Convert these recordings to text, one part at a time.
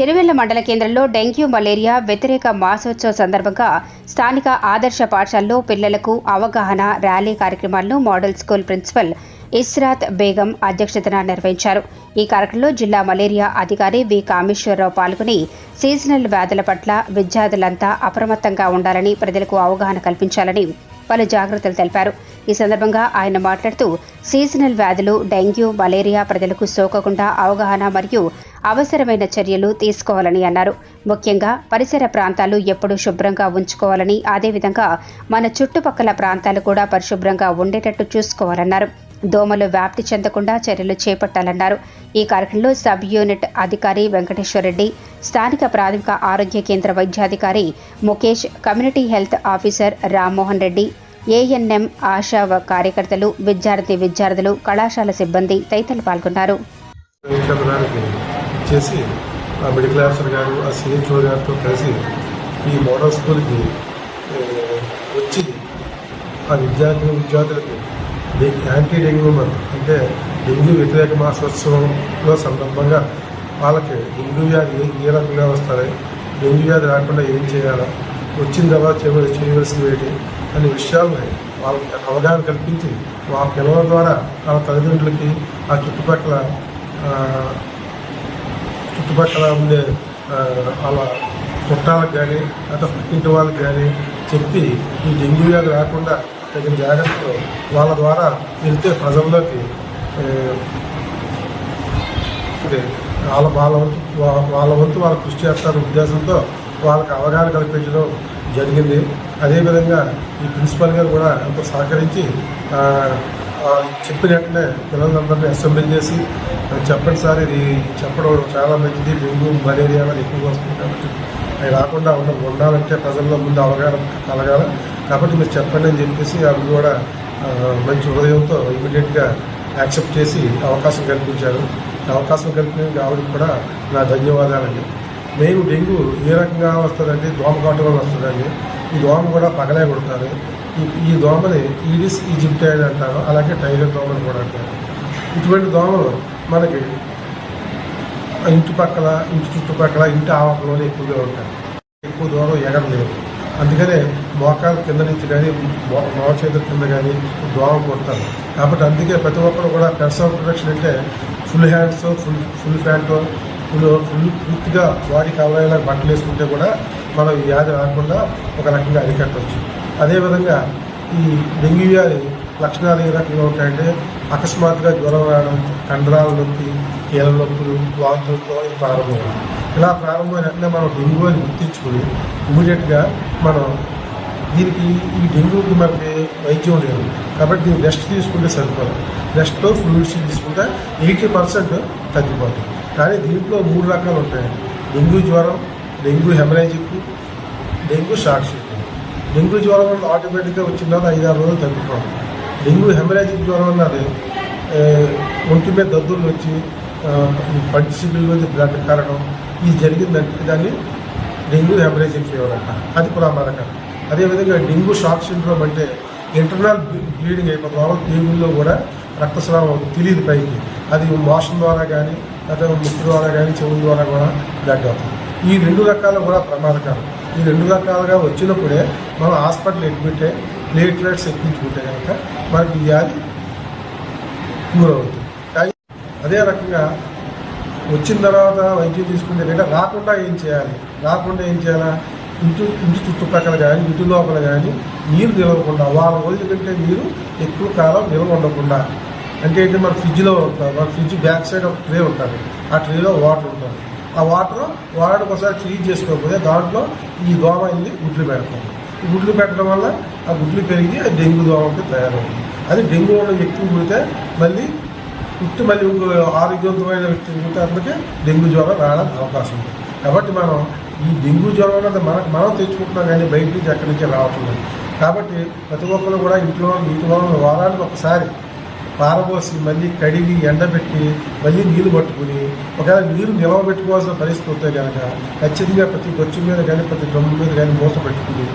చెరువెళ్ళ మండల కేంద్రంలో dengue malaria వ్యతిరేక మాసోత్సవ సందర్భంగా స్థానిక ఆదర్శ పాఠశాలలో పిల్లలకు అవగాహన ర్యాలీ కార్యక్రమాలను model school principal Israt Begum అధ్యక్షతన నిర్వహించారు. ఈ కార్యక్రమంలో జిల్లా మలేరియా అధికారి వి. కామేశ్వరరావు పాల్గొని సీజనల్ వ్యాధుల పట్ల విద్యార్థులంతా అప్రమత్తంగా ఉండాలని ప్రజలకు అవగాహన కల్పించాలని పలు జాగ్రత్తలు తెలిపారు. ఈ సందర్భంగా ఆయన మాట్లాడుతూ సీజనల్ వ్యాధులు డెంగ్యూ మలేరియా ప్రజలకు సోకకుండా అవగాహన మరియు అవసరమైన చర్యలు తీసుకోవాలని అన్నారు. ముఖ్యంగా పరిసర ప్రాంతాలు ఎప్పుడూ శుభ్రంగా ఉంచుకోవాలని అదేవిధంగా మన చుట్టుపక్కల ప్రాంతాలు కూడా పరిశుభ్రంగా ఉండేటట్టు చూసుకోవాలన్నారు. దోమలు వ్యాప్తి చెందకుండా చర్యలు చేపట్టాలన్నారు. ఈ కార్యక్రమంలో సబ్ యూనిట్ అధికారి వెంకటేశ్వరరెడ్డి స్థానిక ప్రాథమిక ఆరోగ్య కేంద్ర వైద్యాధికారి Mukesh community health officer Rammohan Reddy ANM ASHA కార్యకర్తలు విద్యార్థి విద్యార్థులు కళాశాల సిబ్బంది తదితరులు పాల్గొన్నారు. చేసి ఆ మెడికల్ ఆఫీసర్ గారు ఆ సిహెచ్ఓ గారితో కలిసి ఈ మోడల్ స్కూల్కి వచ్చి ఆ విద్యార్థులు విద్యార్థులకు యాంటీ డెంగ్యూ మంత్ అంటే డెంగ్యూ వ్యతిరేక మాసోత్సవంలో సందర్భంగా వాళ్ళకి డెంగ్యూ వ్యాధి ఏ రకంగా వస్తుంది డెంగ్యూ వ్యాధి రాకుండా ఏం చేయాలా వచ్చిన తర్వాత చేయవలసి చేయవలసినవి ఏంటి అనే విషయాలను వాళ్ళకి అవగాహన కల్పించి వాళ్ళ పిల్లల ద్వారా వాళ్ళ తల్లిదండ్రులకి ఆ చుట్టుపక్కల చుట్టుపక్కల ఉండే వాళ్ళ చుట్టాలకు కానీ లేదా పక్కింటి వాళ్ళకి కానీ చెప్పి ఈ డెంగ్యూ వ్యాధి రాకుండా తగిన జాగ్రత్తలు వాళ్ళ ద్వారా వెళ్తే ప్రజల్లోకి వాళ్ళ వాళ్ళ వంతు వాళ్ళ వంతు వాళ్ళు కృషి చేస్తారనే ఉద్దేశంతో వాళ్ళకి అవగాహన కల్పించడం జరిగింది. అదేవిధంగా ఈ ప్రిన్సిపల్ గారు కూడా ఎంతో సహకరించి చెప్పిన వెంటనే పిల్లలందరినీ అసెంబ్లీ చేసి చెప్పండి సార్ ఇది చెప్పడం చాలా మంచిది డెంగ్యూ మలేరియా అని ఎక్కువగా వస్తుంది కాబట్టి అవి రాకుండా ఉండ ఉండాలంటే ప్రజల్లో ముందు అవగాహన కలగాల. కాబట్టి మీరు చెప్పండి అని చెప్పేసి అవి కూడా మంచి హృదయంతో ఇమీడియట్గా యాక్సెప్ట్ చేసి అవకాశం కల్పించారు. ఈ అవకాశం కల్పించిన ఆవిడకి కూడా నా ధన్యవాదాలండి. మెయిన్ డెంగ్యూ ఏ రకంగా వస్తుందంటే దోమ వస్తుందండి? ఈ దోమ కూడా పగలే కొడతారు ఈ దోమని ఈడిస్ ఈజిప్టైడ్ అంటారు అలాగే టైగర్ దోమని కూడా అంటారు. ఇటువంటి దోమలు మనకి ఇంటి పక్కల ఇంటి చుట్టుపక్కల ఇంటి ఆవకలోనే ఎక్కువగా ఉంటాయి. ఎక్కువ దూరం ఎగరలేదు అందుకనే మోకాల కింద నుంచి కానీ మోచేతుల చేతుల కింద కానీ దోమ కొడతారు. కాబట్టి అందుకే ప్రతి ఒక్కరు కూడా పెర్సనల్ ప్రొటెక్షన్ అంటే full hands full full pant full full పూర్తిగా బాడీ కవర్ బట్టలు వేసుకుంటే కూడా మనం ఈ వ్యాధి రాకుండా ఒక రకంగా అరికట్టవచ్చు అదేవిధంగా ఈ డెంగ్యూ వ్యాధి లక్షణాలు ఏ రకంగా ఉంటాయంటే అకస్మాత్తుగా జ్వరం రావడం కండరాల నొప్పి కీళ్ళ నొప్పులు వాంతులతో ఇది ప్రారంభం ఇలా ప్రారంభమైన మనం డెంగ్యూ అని గుర్తించుకుని ఇమీడియట్గా మనం దీనికి ఈ డెంగ్యూకి మనకి వైద్యం లేదు. కాబట్టి దీన్ని రెస్ట్ తీసుకుంటే సరిపోదు. రెస్ట్లో ఫ్లూయిడ్స్ తీసుకుంటే ఎయిటీ పర్సెంట్ తగ్గిపోతుంది కానీ దీంట్లో మూడు రకాలు ఉంటాయి డెంగ్యూ జ్వరం dengue haemorrhagic dengue short sheet dengue జ్వరం వల్ల ఆటోమేటిక్గా వచ్చిన తర్వాత ఐదారు రోజులు తగ్గిపోతుంది డెంగ్యూ హెమరేజిక్ జ్వరం అన్నది ఒంటి మీద దద్దులు వచ్చి ఆ, ఈ పంటి నుంచి బ్లడ్ కారడం ఇది జరిగిందంటే దాన్ని డెంగ్యూ హెమరేజిక్ ఫీవర్ అంట. అది ప్రమాదకరం. అదేవిధంగా డెంగ్యూ షాక్ సిండ్రోమ్ అంటే ఇంటర్నల్ బ్లీడింగ్ అయిపోతుంది లోపల టేబుల్లో కూడా రక్తస్రావం తెలియదు పైకి. అది మోషన్ ద్వారా కానీ లేదా ముక్కు ద్వారా కానీ చెవుల ద్వారా కూడా బ్లడ్ అవుతుంది. ఈ రెండు రకాలు కూడా ప్రమాదకరం. ఈ రెండు రకాలుగా వచ్చినప్పుడే మనం హాస్పిటల్ అడ్మిట్ అయ్యి ప్లేట్లెట్స్ ఎక్కించుకుంటే కనుక మనకి వ్యాధి క్యూర్ అవుతుంది అదే రకంగా వచ్చిన తర్వాత వైద్యం తీసుకుంటే కంటే రాకుండా ఏం చేయాలి? రాకుండా ఏం చేయాలా? ఇంటి ఇంటి చుట్టుపక్కల కానీ ఇంటి లోపల కానీ నీరు నిలవకుండా వారం రోజుల కంటే నీరు ఎక్కువ కాలం నిల్వ ఉండకుండా. అంటే అయితే మన ఫ్రిడ్జ్లో ఉంటుంది మన ఫ్రిడ్జ్ బ్యాక్ సైడ్ ఒక ట్రే ఉంటుంది. ఆ ట్రేలో వాటర్ ఉంటుంది. ఆ వాటర్ వారానికి ఒకసారి క్లీన్ చేసుకోకపోతే దాంట్లో ఈ దోమ వెళ్ళి గుడ్లు పెడుతుంది ఈ గుడ్లు పెట్టడం వల్ల ఆ గుడ్లు పెరిగి ఆ డెంగ్యూ దోమకి తయారవుతుంది. అది డెంగ్యూ ఉన్న వ్యక్తి పుడితే మళ్ళీ పుట్టి మళ్ళీ ఆరోగ్యవంతమైన వ్యక్తి పుడితే అందుకే డెంగ్యూ జ్వరం రావడానికి అవకాశం ఉంది. కాబట్టి మనం ఈ డెంగ్యూ జ్వరం అనేది మనకు మనం తెచ్చుకుంటున్నాం కానీ బయట నుంచి ఎక్కడి నుంచి రావట్లేదు. కాబట్టి ప్రతి ఒక్కరు కూడా ఇంట్లో నీటిలో వారానికి ఒకసారి పారబోసి మళ్ళీ కడిగి ఎండబెట్టి మళ్ళీ నీళ్ళు పట్టుకుని ఒకవేళ నీరు నిల్వ పెట్టుకోవాల్సిన పరిస్థితి వస్తే కనుక ఖచ్చితంగా ప్రతి గొచ్చు మీద కానీ ప్రతి డ్రమ్ము మీద కానీ మూత పెట్టుకుని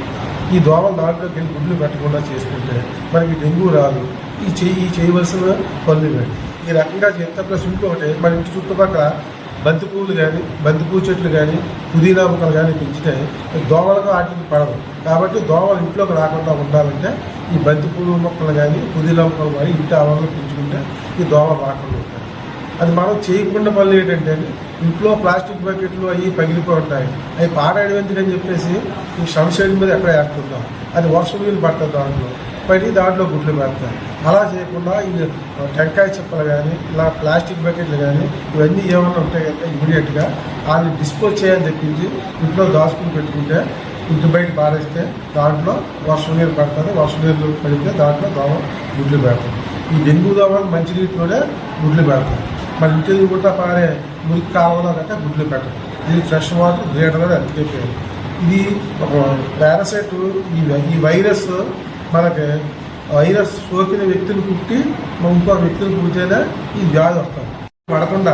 ఈ దోమలు దాంట్లోకి వెళ్ళి గుడ్లు పెట్టకుండా చేసుకుంటే మనకి డెంగ్యూ రాదు. ఈ చెయ్యి ఈ చేయవలసిన పనులు ఈ రకంగా చేస్తే ప్లస్ ఇంకొకటి మన ఇంటి చుట్టుపక్కల బంతి పువ్వులు కానీ బంతి పువ్వు చెట్లు కానీ పుదీనా మొక్కలు కానీ పెంచితే దోమలకు వాటికి పడదు కాబట్టి దోమలు ఇంట్లోకి రాకుండా ఉండాలంటే ఈ బంతి మొక్కలు కానీ పుదీనా మొక్కలు కానీ ఇంటి ఆవరణలో పెంచుకుంటే ఈ దోమలు రాకుండా ఉంటాయి. అది మనం చేయకుండా పనులు ఏంటంటే ఇంట్లో ప్లాస్టిక్ బకెట్లు అవి పగిలిపోయి ఉంటాయి. అవి పాడేయడం ఎందుకని చెప్పేసి ఈ సన్షైడ్ మీద ఎక్కడ వేస్తుంటాం అది వర్షం నీళ్ళు పడుతుంది దాంట్లో. పడి దాంట్లో గుడ్లు పెడతాయి. అలా చేయకుండా ఈ టెంకాయ చెప్పలు కానీ ఇలా ప్లాస్టిక్ బకెట్లు కానీ ఇవన్నీ ఏమైనా ఉంటాయి కనుక ఇమీడియట్గా వాళ్ళని డిస్పోజ్ చేయాలని చెప్పించి ఇంట్లో దాచుకుని పెట్టుకుంటే ఇంటి బయట పారేస్తే దాంట్లో వర్షం నీరు పడుతుంది వర్షం నీరు పడితే దాంట్లో దోమ గుడ్లు పెడతాయి ఈ డెంగ్యూ దోమలు మంచినీటిలోనే గుడ్లు పెడతారు. మరి ఇంటి కూడా పారే మురికి కాలంలో గుడ్లు పెట్టదు ఇది ఫ్రెష్ వాటర్ గ్రేటర్గా పేరు. ఇది ఒక పారాసైట్. ఈ ఈ వైరస్ మనకి వైరస్ సోకిన వ్యక్తిని పుట్టి ఇంకో వ్యక్తిని పుట్టితేనే ఈ వ్యాధి వస్తుంది. పడకుండా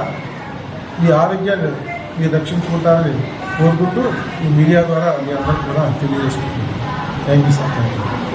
ఈ ఆరోగ్యాన్ని మీరు రక్షించుకుంటారని కోరుకుంటూ ఈ మీడియా ద్వారా మీ అందరికీ కూడా తెలియజేసుకుంటున్నాను. Thank you sir. Thank you.